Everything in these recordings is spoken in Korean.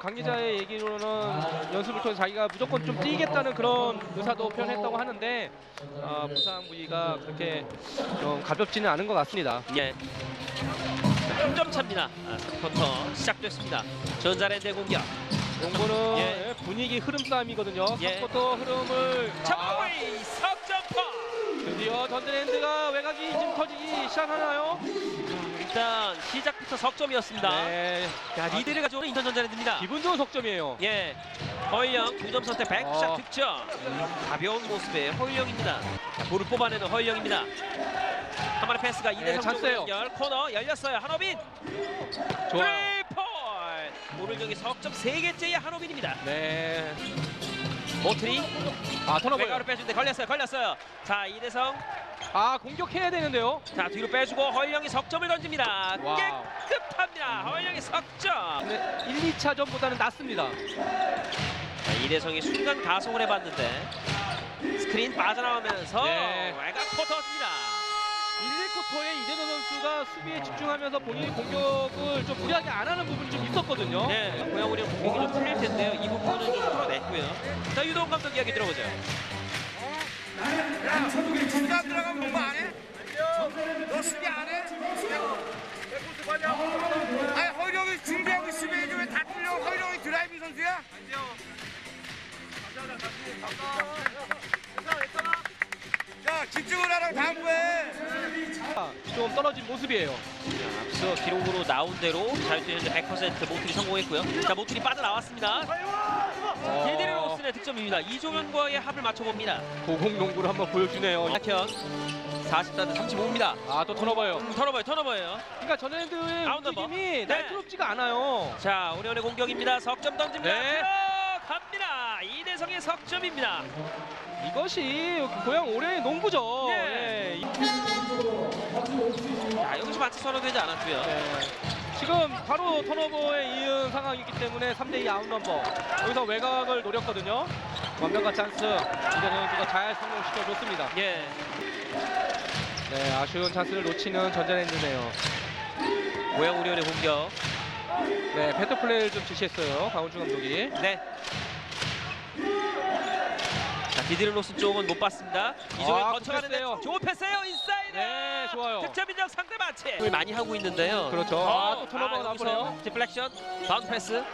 강 기자의 얘기로는 연습을 통해 자기가 무조건 좀 뛰겠다는 그런 의사도 표현했다고 하는데 아, 부상 부위가 그렇게 좀 가볍지는 않은 것 같습니다. 예. 3점 차입니다. 아, 3쿼터 시작됐습니다. 전자랜드의 공격. 농구는 예. 예, 분위기 흐름 싸움이거든요. 예. 3쿼터 흐름을 아, 차바웨이 석점퍼. 드디어 전드랜드가 외곽이 좀 터지기 시작하나요? 일단 시작부터 석점이었습니다. 네, 야, 리드를 가져오는 인천 전자랜드입니다. 기분 좋은 석점이에요. 예. 허일영 2점 선택 100샷 어. 득점. 가벼운 모습의 허일영입니다. 자, 볼을 뽑아내는 허일영입니다. 한 번의 패스가 네, 이대성 쪽으로 찬스예요. 연결 코너 열렸어요. 한호빈 좋아요. 트리포인트 오늘 경기 석점 3개째의 한호빈입니다. 네. 모트리 아, 턴오버. 외곽으로 빼주는데 걸렸어요. 걸렸어요. 자 이대성 아, 공격해야 되는데요. 자 뒤로 빼주고 허일영이 석점을 던집니다. 와우. 깨끗합니다. 허일영이 석점. 네, 1, 2차전보다는 낫습니다. 자, 이대성이 순간 가속을 해봤는데 스크린 빠져나오면서 네. 외곽 포터입니다. 1, 2 쿼터에 이대도 선수가 수비에 집중하면서 본인의 공격을 좀 무리하게 안 하는 부분이 좀 있었거든요. 네, 고양 우리 공격이 좀 풀릴 텐데요. 이 부분은 좀 풀어냈고요. 자 유동 감독 이야기 들어보죠. 진짜 들어가면 공부 안 해? 너 수비 안 해? 아니 허령이 준비하고 있으면 이제 왜다 틀려? 허령이 드라이브 선수야? 자 집중을 하라고 당부해. 좀 떨어진 모습이에요. 자, 앞서 기록으로 나온 대로 자유투 현재 100% 모틀이 성공했고요. 자 모틀이 빠져나왔습니다. 디에드리 로스의 득점입니다. 이종현과의 합을 맞춰봅니다. 고공농구를 한번 보여주네요. 박현 44대 35입니다. 아, 또 턴오버요. 턴오버예요, 턴오버예요. 그러니까 넘버. 움직임이 네. 날카롭지가 않아요. 자, 오리온의 공격입니다. 석점 던집니다. 네. 들어갑니다. 이대성의 석점입니다. 이것이 고향 올해의 농구죠. 예. 예. 자, 여기서 마치 선언되지 않았고요. 네. 지금 바로 턴오버에 이은 상황이기 때문에 3대2 아웃 넘버. 여기서 외곽을 노렸거든요. 완벽한 찬스. 이대 선수가 잘 성공시켜줬습니다. 예. 네, 아쉬운 찬스를 놓치는 전자랜드네요. 고양 오리온의 공격. 네, 패트 플레이를 좀 지시했어요. 강훈주 감독이. 네. 자, 디드리 로스 쪽은 못 봤습니다. 이종현 아, 거쳐가는데 패스예요. 좋은 패스예요. 인사이드. 네, 좋아요. 득점 인정 상대 마치. 을 많이 하고 있는데요. 그렇죠. 아, 또 턴오버가 나오네요. 디플렉션, 바운드 패스.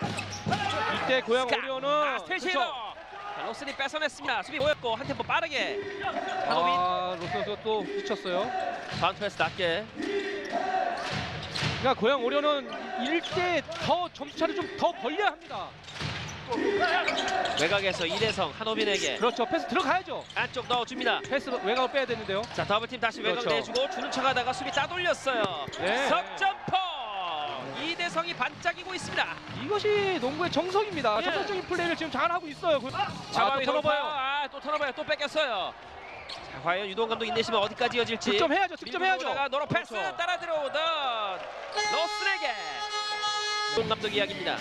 이때 스카. 오리온은 아, 스테이시로. 로스니 뺏어냈습니다. 수비 보였고 한 템포 빠르게. 한호빈 아, 로스 선수가 또 부딪혔어요. 바운드 패스 낮게. 그러니까 고향 오리온은 1대 더 점수 차를 좀 더 벌려야 합니다. 외곽에서 이대성 한호빈에게 그렇죠. 패스 들어가야죠. 안쪽 넣어줍니다. 패스 외곽을 빼야 되는데요. 자 더블팀 다시 외곽 그렇죠. 내주고 주는 척하다가 수비 따돌렸어요. 네. 석점포 이대성이 반짝이고 있습니다. 이것이 농구의 정석입니다. 예. 정석적인 플레이를 지금 잘 하고 있어요. 그- 아, 자바위 또 턴오버요. 아또 턴오버요. 또 뺏겼어요. 자 과연 유동 감독 인내심은 어디까지 이어질지. 득점해야죠. 득점해야죠. 노로 패스 그렇죠. 따라 들어오던 로스에게 유동 감독 이야기입니다.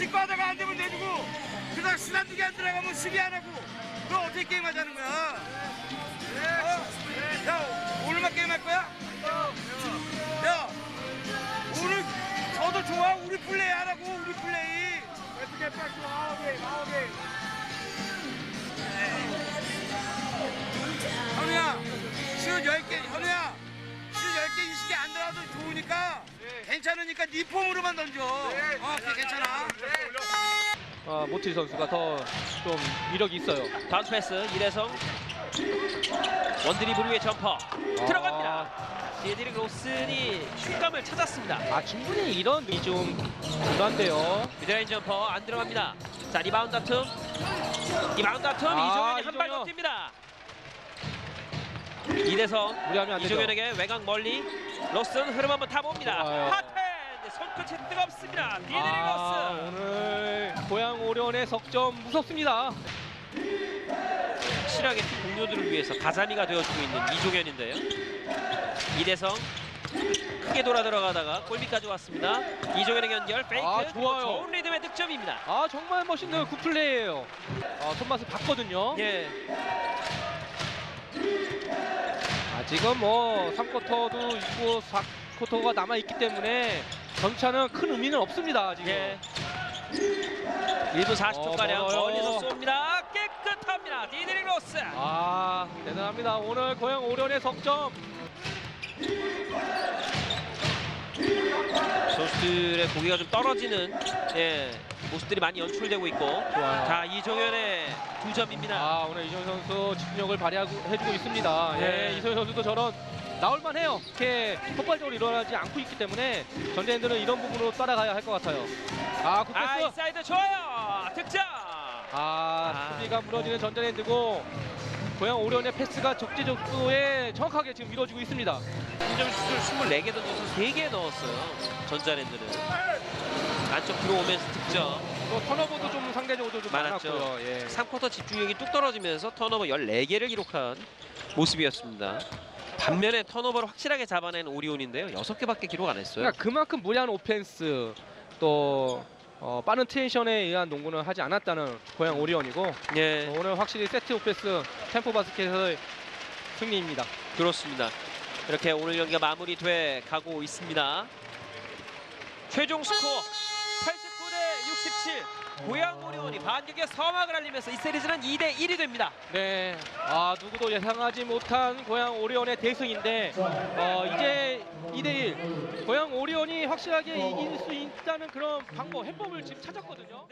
직구 하다가 안 되면 내주고 그다음 시간 두개 안 들어가면 수비 안 하고 너 어떻게 게임 하자는 거야? 어? 야, 오늘만 게임 할 거야? 야, 오늘 저도 좋아 우리 플레이 하라고 우리 플레이. 어떻게 빨리 아홉 아홉 현우야, 시간 10개, 현우야, 시간 10개, 20개 안 들어가도 좋으니까 괜찮으니까 네 폼으로만 던져. 어, 그게 괜찮아. 아, 모티 선수가 더좀 위력이 있어요. 바운스 패스 이대성 원드리블 위에 점퍼 아. 들어갑니다. 디에드릭 로슨이 슛감을 찾았습니다. 아, 충분히 이런 이좀 불안데요. 미드라인 점퍼 안 들어갑니다. 자 리바운드 다툼 리바운드 다툼 아, 이종현이 한발 이종현. 더 뜁니다. 이대성 무리하면 안 되죠. 이종현에게 외곽 멀리 로슨 흐름 한번 타봅니다. 핫핸드 손끝이 뜨겁습니다. 아, 로슨 오늘 고향 오련의 석점 무섭습니다. 확실하게 팀 동료들을 위해서 가자미가 되어주고 있는 이종현인데요. 이대성 크게 돌아 들어가다가 골밑까지 왔습니다. 이종현의 연결 페이크 아, 좋아요. 좋은 리듬의 득점입니다. 아, 정말 멋있는 굿플레이예요. 아, 손맛을 봤거든요. 예. 지금 뭐 3쿼터도 있고 4쿼터가 남아 있기 때문에 점차는 큰 의미는 없습니다. 지금. 예. 1분 40초 가량 어, 멀어요. 멀리서 쏩니다. 깨끗합니다. 디드릭 로스. 아 대단합니다. 오늘 고양 오련의 석점. 선수들의 고개가 좀 떨어지는 예, 모습들이 많이 연출되고 있고 좋아요. 자 이종현의 두 점입니다. 아 오늘 이정 선수 집중력을 발휘하고 해주고 있습니다. 네. 예, 이소연 선수도 저런 나올만 해요. 이렇게 폭발적으로 일어나지 않고 있기 때문에 전대인들은 이런 부분으로 따라가야 할 것 같아요. 아 굿패스. 아 인사이드 좋아요. 득점. 아, 아. 수비가 무너지는 전자랜드고 고양 오련의 패스가 적재적소에 정확하게 지금 이루어지고 있습니다. 3점 슛을 24개 던져서 3개 넣었어요. 전자랜드는. 안쪽 들어오면서 득점. 또 턴오버도 좀 상대적으로 좀 많았죠. 많았고요. 예. 3쿼터 집중력이 뚝 떨어지면서 턴오버 14개를 기록한 모습이었습니다. 반면에 턴오버를 확실하게 잡아낸 오리온인데요. 6개밖에 기록 안 했어요. 그러니까 그만큼 무리한 오펜스 또 어, 빠른 트랜션에 의한 농구는 하지 않았다는 고양 오리온이고 예, 오늘 확실히 세트 오펜스 템포 바스켓의 승리입니다. 그렇습니다. 이렇게 오늘 경기가 마무리돼 가고 있습니다. 최종 스코어 89 대 67. 고양 오리온이 반격의 서막을 알리면서 이 시리즈는 2대 1이 됩니다. 네, 아 누구도 예상하지 못한 고양 오리온의 대승인데 어, 이제 2대 1 고양 오리온이 확실하게 이길 수 있다는 그런 방법 해법을 지금 찾았거든요.